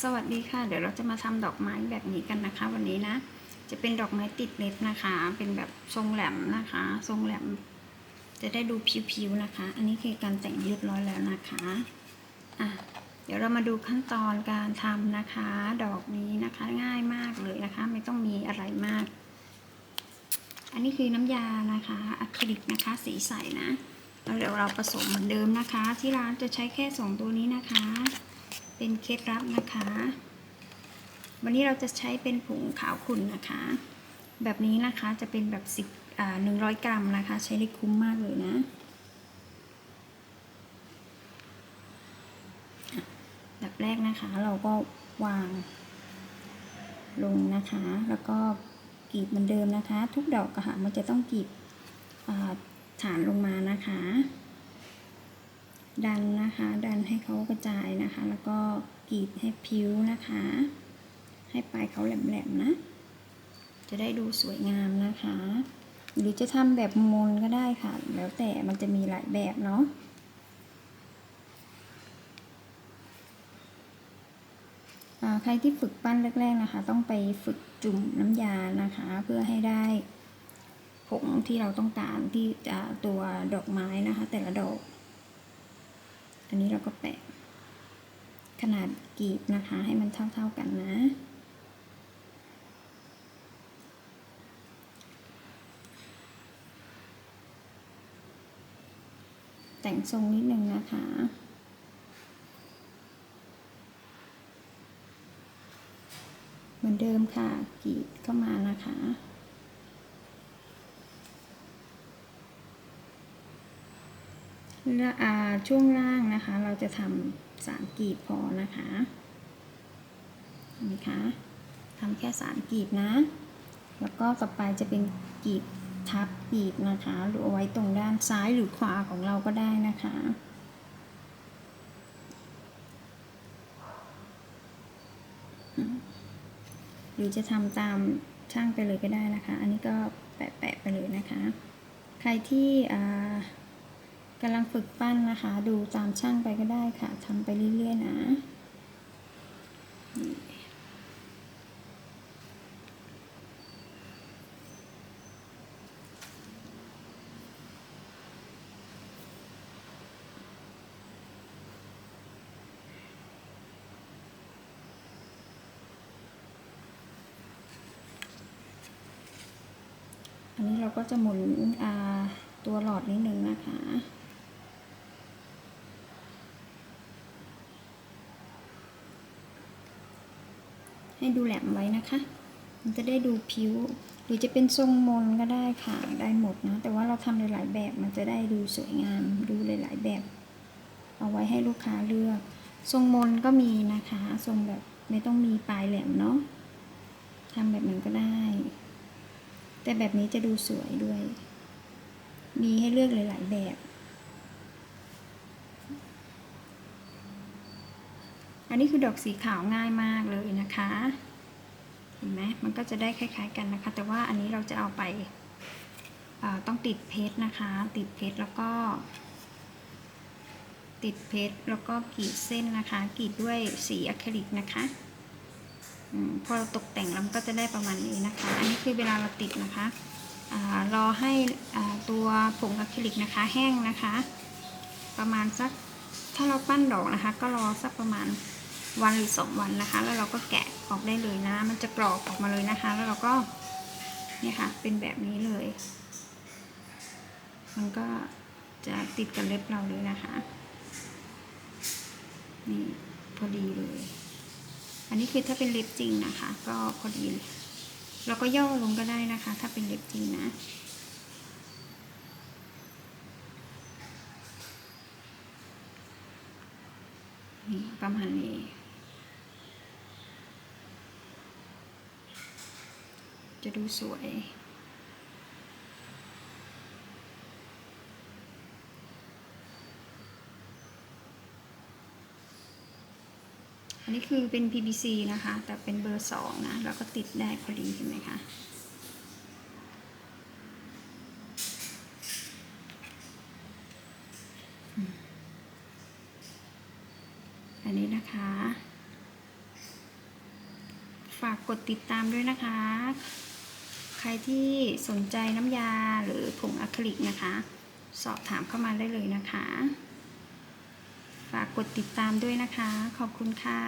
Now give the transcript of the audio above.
สวัสดีค่ะ เดี๋ยวเราจะมาทำดอกไม้แบบนี้กันนะคะ วันนี้นะ จะเป็นดอกไม้ติดเล็บนะคะ เป็นแบบทรงแหลมนะคะ ทรงแหลม จะได้ดูผิวๆนะคะ อันนี้คือการแต่งเรียบร้อยแล้วนะคะอะเดี๋ยวเรามาดูขั้นตอนการทำนะคะ ดอกนี้นะคะง่ายมากเลยนะคะ ไม่ต้องมีอะไรมาก อันนี้คือน้ำยานะคะอะคริลิกนะคะสีใสนะแล้วเดี๋ยวเราผสมเหมือนเดิมนะคะ ที่ร้านจะใช้แค่สองตัวนี้นะคะ เป็นเคล็ดลับนะคะ วันนี้เราจะใช้เป็นผงขาวขุ่นนะคะ แบบนี้นะคะจะเป็นแบบสิบหนึ่งร้อยกรัมนะคะ ใช้ได้คุ้มมากเลยนะแบบแรกนะคะเราก็วางลงนะคะ แล้วก็กรีบเหมือนเดิมนะคะ ทุกดอกอะค่ะมันจะต้องกรีบฐานลงมานะคะ ดันนะคะ ดันให้เขากระจายนะคะ แล้วก็กรีดให้ผิวนะคะ ให้ปลายเขาแหลมๆนะ จะได้ดูสวยงามนะคะ หรือจะทำแบบมนก็ได้ค่ะ แล้วแต่มันจะมีหลายแบบเนาะใครที่ฝึกปั้นแรก ๆนะคะ ต้องไปฝึกจุ่มน้ำยานะคะ เพื่อให้ได้ผงที่เราต้องการที่จะตัวดอกไม้นะคะ แต่ละดอก อันนี้เราก็แปะ ขนาดกรีบนะคะให้มันเท่าๆกันนะ แต่งทรงนิดนึงนะคะเหมือนเดิมค่ะกรีดเข้ามานะคะ และอ่า ช่วงล่างนะคะ เราจะทำสามกีบพอนะคะเห็นไหมคะทำแค่สามกีบนะ แล้วก็ต่อไปจะเป็นกีบทับกีบนะคะหรือเอาไว้ตรงด้านซ้ายหรือขวาของเราก็ได้นะคะหรือจะทำตามช่างไปเลยก็ได้นะคะ อันนี้ก็แปะๆไปเลยนะคะ ใครที่อ่า กำลังฝึกปั้นนะคะ ดูตามช่างไปก็ได้ค่ะทำไปเรื่อยๆนะอันนี้เราก็จะหมุนตัวหลอดนิดนึงนะคะ ให้ดูแหลมไว้นะคะ มันจะได้ดูผิว หรือจะเป็นทรงมนก็ได้ค่ะ ได้หมดนะ แต่ว่าเราทำหลายๆแบบมันจะได้ดูสวยงาม ดูหลายๆแบบ เอาไว้ให้ลูกค้าเลือก ทรงมนก็มีนะคะ ทรงแบบไม่ต้องมีปลายแหลมเนาะทำแบบนั้นก็ได้ แต่แบบนี้จะดูสวยด้วย มีให้เลือกหลาย ๆ แบบ อันนี้คือดอกสีขาวง่ายมากเลยนะคะ เห็นไหมมันก็จะได้คล้าย ๆ กันนะคะ แต่ว่าอันนี้เราจะเอาไปต้องติดเพชรนะคะ ติดเพชรแล้วก็ ติดเพชรแล้วก็กรีดเส้นนะคะกรีดด้วยสีอะคริลิกนะคะอพอเราตกแต่งแล้วมันก็จะได้ประมาณนี้นะคะ อันนี้คือเวลาเราติดนะคะอรอให้ตัวผงอะคริลิกนะคะ แห้งนะคะ ประมาณสักถ้าเราปั้นดอกนะคะ ก็รอสักประมาณ วันหรือสองวันนะคะ แล้วเราก็แกะออกได้เลยนะ มันจะกรอบออกมาเลยนะคะ แล้วเราก็เนี่ยค่ะ เป็นแบบนี้เลย มันก็จะติดกับเล็บเราเลยนะคะ นี่พอดีเลย อันนี้คือถ้าเป็นเล็บจริงนะคะ ก็พอดี เราก็ย่อลงก็ได้นะคะ ถ้าเป็นเล็บจริงนะนี่ประมาณนี้ จะดูสวย อันนี้คือเป็น PVC นะคะ แต่เป็นเบอร์สองนะ แล้วก็ติดได้พอดีเห็นไหมคะอันนี้นะคะ ฝากกดติดตามด้วยนะคะ ใครที่สนใจน้ำยาหรือผงอะคริลิกนะคะ สอบถามเข้ามาได้เลยนะคะ ฝากกดติดตามด้วยนะคะ ขอบคุณค่ะ